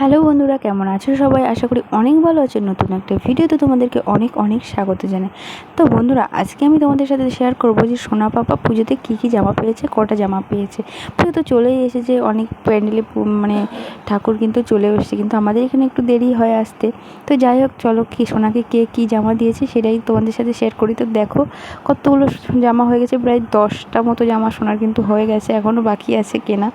Hello বন্ধুরা, কেমন আছো সবাই? আশা করি অনেক ভালো আছে। নতুন একটা ভিডিওতে তোমাদেরকে অনেক অনেক স্বাগত জানাই। তো বন্ধুরা, আজকে আমি তোমাদের সাথে শেয়ার করব যে সোনা পাপা পুজোতে কী কী জামা পেয়েছে, কটা জামা পেয়েছে। পুজো তো চলেই এসেছে, অনেক প্যান্ডেলে মানে ঠাকুর কিন্তু চলে এসেছে, কিন্তু আমাদের এখানে একটু দেরি হয় আসতে। তো যাই হোক, চলো কি সোনাকে কে কী জামা দিয়েছে সেটাই তোমাদের সাথে শেয়ার করি। তো দেখো, কতগুলো জামা হয়ে গেছে, প্রায় দশটা মতো জামা সোনার কিন্তু হয়ে গেছে এখনও বাকি আছে কেনা।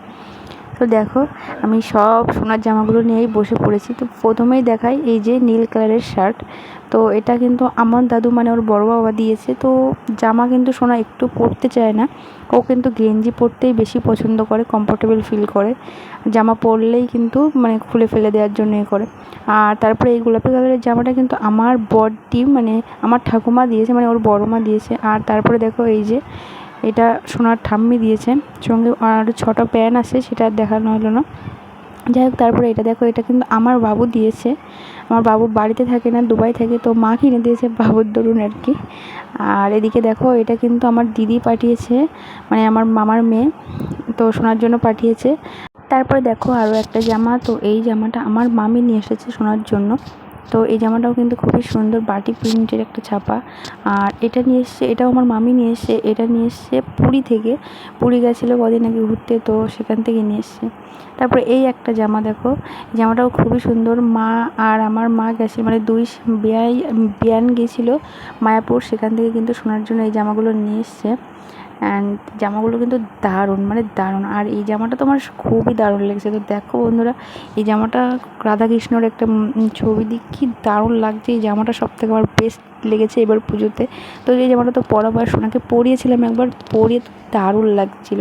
তো দেখো, আমি সব সোনার জামাগুলো নিয়েই বসে পড়েছি। তো প্রথমেই দেখাই এই যে নীল কালারের শার্ট তো এটা কিন্তু আমার দাদু মানে ওর বড় বাবা দিয়েছে। তো জামা কিন্তু সোনা একটু পরতে চায় না। ও কিন্তু গেঞ্জি পরতেই বেশি পছন্দ করে কমফোর্টেবল ফিল করে। জামা পরলেই কিন্তু মানে খুলে ফেলে দেওয়ার জন্য করে। আর তারপরে এই গোলাপি কালারের জামাটা কিন্তু আমার বডটি মানে আমার ঠাকুমা দিয়েছে মানে ওর বড় মা দিয়েছে। আর তারপরে দেখো এই যে এটা সোনার ঠাম্মি দিয়েছে সঙ্গে আর ছটা প্যান আছে, সেটা দেখানো হলো না। যাই হোক, তারপরে এটা দেখো, এটা কিন্তু আমার বাবু দিয়েছে। আমার বাবু বাড়িতে থাকে না, দুবাই থাকে, তো মা কিনে দিয়েছে বাবুর দরুন আর কি। আর এদিকে দেখো, এটা কিন্তু আমার দিদি পাঠিয়েছে মানে আমার মামার মেয়ে, তো শোনার জন্য পাঠিয়েছে। তারপরে দেখো আরও একটা জামা, তো এই জামাটা আমার মামি নিয়ে এসেছে শোনার জন্য। তো এই জামাটাও কিন্তু খুবই সুন্দর বাটি প্রিন্টের একটা ছাপা। আর এটা নিয়ে এসছে, এটাও আমার মামি নিয়ে এসছে, এটা নিয়ে এসছে পুরী থেকে। পুরী গেছিল কদিন আগে ঘুরতে, তো সেখান থেকে নিয়ে এসছে। তারপরে এই একটা জামা দেখো জামাটাও খুবই সুন্দর। মা আর আমার মা গেছে মানে দুই বিয়াই, বিয়ান গিয়েছিল মায়াপুর, সেখান থেকে কিন্তু শোনার জন্য এই জামাগুলো নিয়ে এসছে। অ্যান্ড জামাগুলো কিন্তু দারুণ মানে দারুণ। আর এই জামাটা তো আমার খুবই দারুণ লেগেছে। তো দেখো বন্ধুরা, এই জামাটা রাধাকৃষ্ণর একটা ছবি দিয়ে কী দারুণ লাগছে। এই জামাটা সব থেকে আমার বেস্ট লেগেছে এবার পুজোতে। তো এই জামাটা তো পরাবার সোনাকে পরিয়েছিলাম একবার, পরিয়ে দারুণ লাগছিল।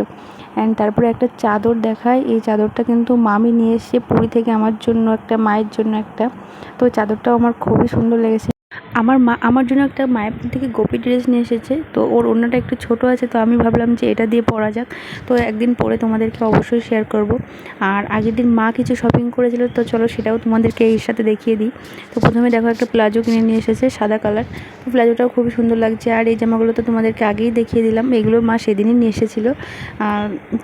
অ্যান্ড তারপরে একটা চাদর দেখায় এই চাদরটা কিন্তু মামি নিয়ে এসে পুরী থেকে আমার জন্য একটা, মায়ের জন্য একটা। তো চাদরটাও আমার খুবই সুন্দর লেগেছে। আমার মা, আমার জন্য একটা মায়াপুর থেকে গোপী ড্রেস নিয়ে এসেছে, তো ওর অন্যটা একটু ছোট আছে, তো আমি ভাবলাম যে এটা দিয়ে পরা যাক। তো একদিন পরে তোমাদেরকে অবশ্যই শেয়ার করব। আর আগের দিন মা কিছু শপিং করেছিল, তো চলো সেটাও তোমাদেরকে এর সাথে দেখিয়ে দিই। তো প্রথমে দেখো একটা প্লাজো কিনে নিয়ে এসেছে, সাদা কালার তো প্লাজোটাও খুবই সুন্দর লাগছে, আর এই জামাগুলো তো তোমাদেরকে আগেই দেখিয়ে দিলাম, এগুলো মা সেদিনই নিয়ে এসেছিল।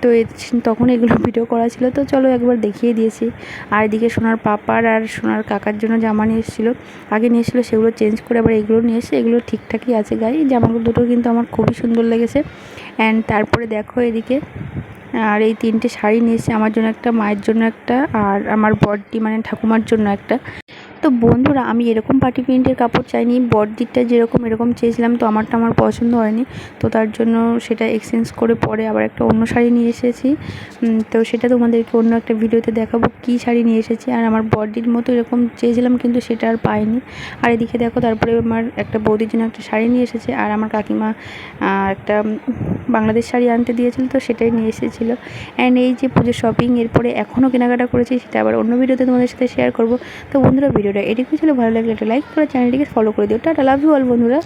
তো তখন এগুলো ভিডিও করা ছিল, তো চলো একবার দেখিয়ে দিয়েছি। আর এদিকে সোনার পাপার আর সোনার কাকার জন্য জামা নিয়ে এসেছিল, আগে নিয়ে এসেছিল সেগুলো চেঞ্জ করে আবার এগুলো নিয়ে এসে এগুলো ঠিকঠাকই আছে গায়ে জামাগুলো দুটো কিন্তু আমার খুবই সুন্দর লেগেছে। অ্যান্ড তারপরে দেখো এদিকে, আর এই তিনটে শাড়ি নিয়ে এসে আমার জন্য একটা, মায়ের জন্য একটা, আর আমার বডি মানে ঠাকুমার জন্য একটা। তো বন্ধুরা, আমি এরকম পার্টি প্রিন্টের কাপড় চাইনি। বড়দিরটা যেরকম এরকম চেয়েছিলাম, তো আমারটা আমার পছন্দ হয়নি। তো তার জন্য সেটা এক্সচেঞ্জ করে পরে আবার একটা অন্য শাড়ি নিয়ে এসেছি। তো সেটা তোমাদেরকে অন্য একটা ভিডিওতে দেখাবো কী শাড়ি নিয়ে এসেছি। আর আমার বডির মতো এরকম চেয়েছিলাম, কিন্তু সেটা আর পাইনি। আর এদিকে দেখো, তারপরে আমার একটা বৌদির জন্য একটা শাড়ি নিয়ে এসেছে। আর আমার কাকিমা একটা বাংলাদেশ শাড়ি আনতে দিয়েছিল, তো সেটাই নিয়ে এসেছিল। অ্যান্ড এই যে পুজো শপিং এরপরে এখনও কেনাকাটা করেছি, সেটা আবার অন্য ভিডিওতে তোমাদের সাথে শেয়ার করব। তো বন্ধুরা ভিডিওটা এটুকু ছিল ভালো লাগলে একটা লাইক করে চ্যানেলটিকে ফলো করে দিও। টাটা লাভ ইউ অল বন্ধুরা।